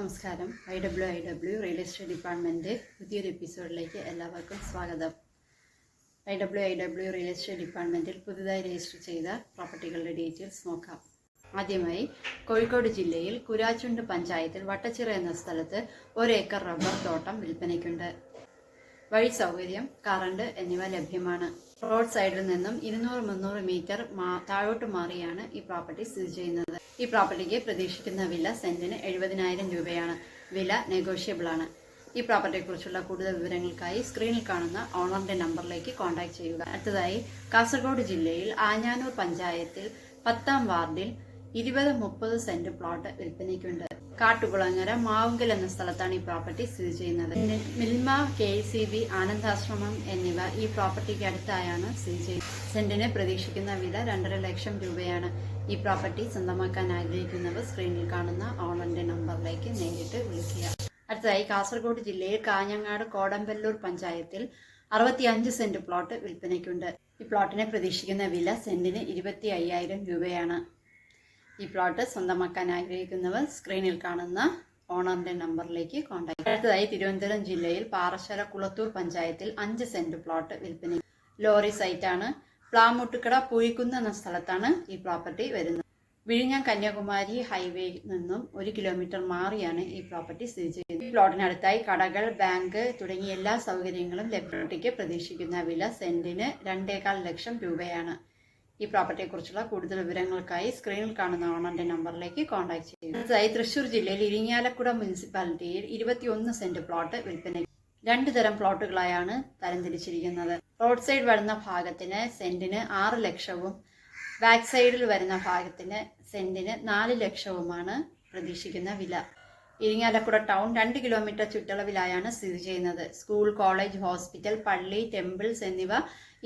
നമസ്കാരം. I W I W real estate department പുതിയൊരു എപ്പിസോഡിലേക്ക് എല്ലാവർക്കും സ്വാഗതം. I W I W real estate ഡിപ്പാർട്ട്മെന്റിൽ പുതുതായി രജിസ്റ്റർ ചെയ്ത പ്രോപ്പർട്ടികളുടെ ഡീറ്റെയിൽസ് നോക്കാം. ആദ്യമായി കോഴിക്കോട് ജില്ലയിൽ കുരാച്ചുണ്ട് പഞ്ചായത്തിൽ വട്ടച്ചിറ എന്ന സ്ഥലത്ത് ഒരേക്കർ റബ്ബർ തോട്ടം വിൽപ്പനയ്ക്കുണ്ട്. വഴി സൗകര്യം കറണ്ട് എന്നിവ ലഭ്യമാണ്. റോഡ് സൈഡിൽ നിന്നും ഇരുന്നൂറ് മുന്നൂറ് മീറ്റർ താഴോട്ട് മാറിയാണ് ഈ പ്രോപ്പർട്ടി സ്ഥിതി ചെയ്യുന്നത്. ഈ പ്രോപ്പർട്ടിക്ക് പ്രതീക്ഷിക്കുന്ന വില സെന്റിന് എഴുപതിനായിരം രൂപയാണ്. വില നെഗോഷ്യബിൾ ആണ് ഈ പ്രോപ്പർട്ടിയെക്കുറിച്ചുള്ള കൂടുതൽ വിവരങ്ങൾക്കായി സ്ക്രീനിൽ കാണുന്ന ഓണറിന്റെ നമ്പറിലേക്ക് കോൺടാക്ട് ചെയ്യുക. അടുത്തതായി കാസർഗോഡ് ജില്ലയിൽ ആഞ്ഞാനൂർ പഞ്ചായത്തിൽ പത്താം വാർഡിൽ ഇരുപത് മുപ്പത് സെന്റ് പ്ലോട്ട് വിൽപ്പനയ്ക്കുണ്ട്. കാട്ടുകുളങ്ങര മാവുങ്കൽ എന്ന സ്ഥലത്താണ് ഈ പ്രോപ്പർട്ടി സ്ഥിതി ചെയ്യുന്നത്. Milma K C B Anandashramam എന്നിവ ഈ പ്രോപ്പർട്ടിക്ക് അടുത്തായാണ് സ്ഥിതി ചെയ്യുന്നത്. സെന്റിന് പ്രതീക്ഷിക്കുന്ന വില രണ്ടര ലക്ഷം രൂപയാണ്. ഈ പ്രോപ്പർട്ടി സ്വന്തമാക്കാൻ ആഗ്രഹിക്കുന്നവർ സ്ക്രീനിൽ കാണുന്ന ഓണറിന്റെ നമ്പറിലേക്ക് നേരിട്ട് വിളിക്കുക. അടുത്തതായി കാസർഗോഡ് ജില്ലയിൽ കാഞ്ഞങ്ങാട് കോടമ്പല്ലൂർ പഞ്ചായത്തിൽ അറുപത്തി അഞ്ച് സെന്റ് പ്ലോട്ട് വിൽപ്പനയ്ക്കുണ്ട്. ഈ പ്ലോട്ടിനെ പ്രതീക്ഷിക്കുന്ന വില സെന്റിന് ഇരുപത്തി അയ്യായിരം രൂപയാണ്. ഈ പ്ലോട്ട് സ്വന്തമാക്കാൻ ആഗ്രഹിക്കുന്നവർ സ്ക്രീനിൽ കാണുന്ന ഓണറിന്റെ നമ്പറിലേക്ക് കോൺടാക്ട് അടുത്തതായി തിരുവനന്തപുരം ജില്ലയിൽ പാറശ്ശാല കുളത്തൂർ പഞ്ചായത്തിൽ അഞ്ച് സെന്റ് പ്ലോട്ട് വിൽപ്പന ലോറി സൈറ്റാണ് പ്ലാമുട്ടുക്കട പുഴിക്കുന്ന് എന്ന സ്ഥലത്താണ് ഈ പ്രോപ്പർട്ടി വരുന്നത്. വിഴിഞ്ഞം കന്യാകുമാരി ഹൈവേയിൽ നിന്നും ഒരു കിലോമീറ്റർ മാറിയാണ് ഈ പ്രോപ്പർട്ടി സ്ഥിതി ചെയ്യുന്നത്. ഈ പ്ലോട്ടിനടുത്തായി കടകൾ ബാങ്ക് തുടങ്ങിയ എല്ലാ സൗകര്യങ്ങളും ലഭ്യതയ്ക്ക് പ്രതീക്ഷിക്കുന്ന വില സെന്റിന് രണ്ടേകാൽ ലക്ഷം രൂപയാണ്. ഈ പ്രോപ്പർട്ടിയെക്കുറിച്ചുള്ള കൂടുതൽ വിവരങ്ങൾക്കായി സ്ക്രീനിൽ കാണുന്ന ഓണറിന്റെ നമ്പറിലേക്ക് കോൺടാക്ട് ചെയ്യുക. അടുത്തതായി തൃശൂർ ജില്ലയിൽ ഇരിങ്ങാലക്കുട മുനിസിപ്പാലിറ്റിയിൽ ഇരുപത്തിയൊന്ന് സെന്റ് പ്ലോട്ട് വിൽപ്പന രണ്ട് തരം പ്ലോട്ടുകളായാണ് തരംതിരിച്ചിരിക്കുന്നത്. റോഡ് സൈഡ് വരുന്ന ഭാഗത്തിന് സെന്റിന് ആറ് ലക്ഷവും ബാക്ക് സൈഡിൽ വരുന്ന ഭാഗത്തിന് സെന്റിന് നാല് ലക്ഷവുമാണ് പ്രതീക്ഷിക്കുന്ന വില. ഇരിങ്ങാലക്കുട ടൗൺ രണ്ട് കിലോമീറ്റർ ചുറ്റളവിലായാണ് സ്ഥിതി ചെയ്യുന്നത്. സ്കൂൾ കോളേജ് ഹോസ്പിറ്റൽ പള്ളി ടെമ്പിൾസ് എന്നിവ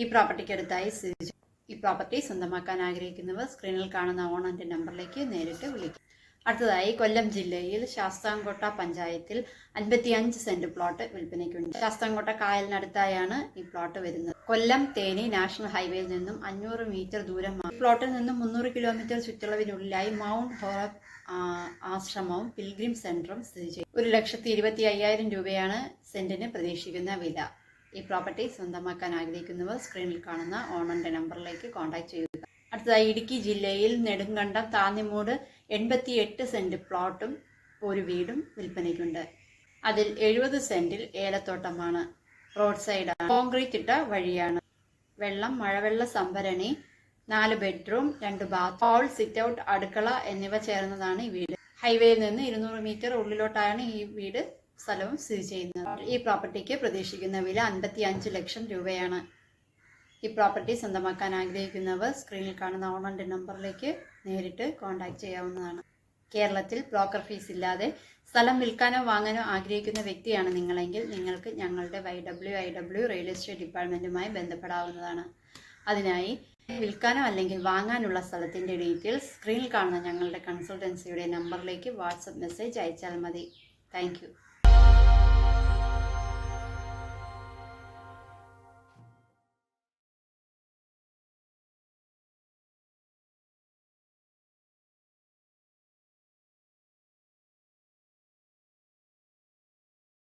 ഈ പ്രോപ്പർട്ടിക്കടുത്തായി സ്ഥിതി ഈ പ്രോപ്പർട്ടി സ്വന്തമാക്കാൻ ആഗ്രഹിക്കുന്നവർ സ്ക്രീനിൽ കാണുന്ന ഓണറിന്റെ നമ്പറിലേക്ക് നേരിട്ട് വിളിക്കും. അടുത്തതായി കൊല്ലം ജില്ലയിൽ ശാസ്താംകോട്ട പഞ്ചായത്തിൽ അൻപത്തിയഞ്ച് സെന്റ് പ്ലോട്ട് വിൽപ്പനയ്ക്കുണ്ട്. ശാസ്താംകോട്ട കായലിനടുത്തായാണ് ഈ പ്ലോട്ട് വരുന്നത്. കൊല്ലം തേനി നാഷണൽ ഹൈവേയിൽ നിന്നും അഞ്ഞൂറ് മീറ്റർ ദൂരം ഈ പ്ലോട്ടിൽ നിന്നും മുന്നൂറ് കിലോമീറ്റർ ചുറ്റളവിനുള്ളിലായി മൗണ്ട് ഹോറബ് ആ, ആശ്രമവും പിൽഗ്രിം സെന്ററും സ്ഥിതി ചെയ്യും. ഒരു ലക്ഷത്തി ഇരുപത്തി അയ്യായിരം രൂപയാണ് സെന്റിന് പ്രതീക്ഷിക്കുന്ന വില. ഈ പ്രോപ്പർട്ടി സ്വന്തമാക്കാൻ ആഗ്രഹിക്കുന്നവർ സ്ക്രീനിൽ കാണുന്ന ഓണറിന്റെ നമ്പറിലേക്ക് കോൺടാക്ട് ചെയ്യുക. അടുത്തതായി ഇടുക്കി ജില്ലയിൽ നെടുങ്കണ്ടം താന്നിമൂട് എൺപത്തി എട്ട് സെന്റ് പ്ലോട്ടും ഒരു വീടും വിൽപ്പനയ്ക്കുണ്ട്. അതിൽ എഴുപത് സെന്റിൽ ഏലത്തോട്ടമാണ്. റോഡ് സൈഡാണ് കോൺക്രീറ്റ് ഇട്ട വഴിയാണ്. വെള്ളം മഴവെള്ള സംഭരണി നാല് ബെഡ്റൂം രണ്ട് ബാത്ത് ഹോൾ സിറ്റ് ഔട്ട് അടുക്കള എന്നിവ ചേർന്നതാണ് ഈ വീട്. ഹൈവേയിൽ നിന്ന് ഇരുന്നൂറ് മീറ്റർ ഉള്ളിലോട്ടാണ് ഈ വീട് സ്ഥലവും സ്ഥിതി ചെയ്യുന്നത് ഈ പ്രോപ്പർട്ടിക്ക് പ്രതീക്ഷിക്കുന്ന വില അൻപത്തി അഞ്ച് ലക്ഷം രൂപയാണ്. ഈ പ്രോപ്പർട്ടി സ്വന്തമാക്കാൻ ആഗ്രഹിക്കുന്നവർ സ്ക്രീനിൽ കാണുന്ന ഓണറിന്റെ നമ്പറിലേക്ക് നേരിട്ട് കോൺടാക്ട് ചെയ്യാവുന്നതാണ്. കേരളത്തിൽ ബ്രോക്കർ ഫീസ് ഇല്ലാതെ സ്ഥലം വിൽക്കാനോ വാങ്ങാനോ ആഗ്രഹിക്കുന്ന വ്യക്തിയാണ് നിങ്ങളെങ്കിൽ നിങ്ങൾക്ക് ഞങ്ങളുടെ Y W I W real estate ഡിപ്പാർട്ട്മെന്റുമായി ബന്ധപ്പെടാവുന്നതാണ്. അതിനായി വിൽക്കാനോ അല്ലെങ്കിൽ വാങ്ങാനുള്ള സ്ഥലത്തിന്റെ ഡീറ്റെയിൽസ് സ്ക്രീനിൽ കാണുന്ന ഞങ്ങളുടെ കൺസൾട്ടൻസിയുടെ നമ്പറിലേക്ക് വാട്സപ്പ് മെസ്സേജ് അയച്ചാൽ മതി. താങ്ക്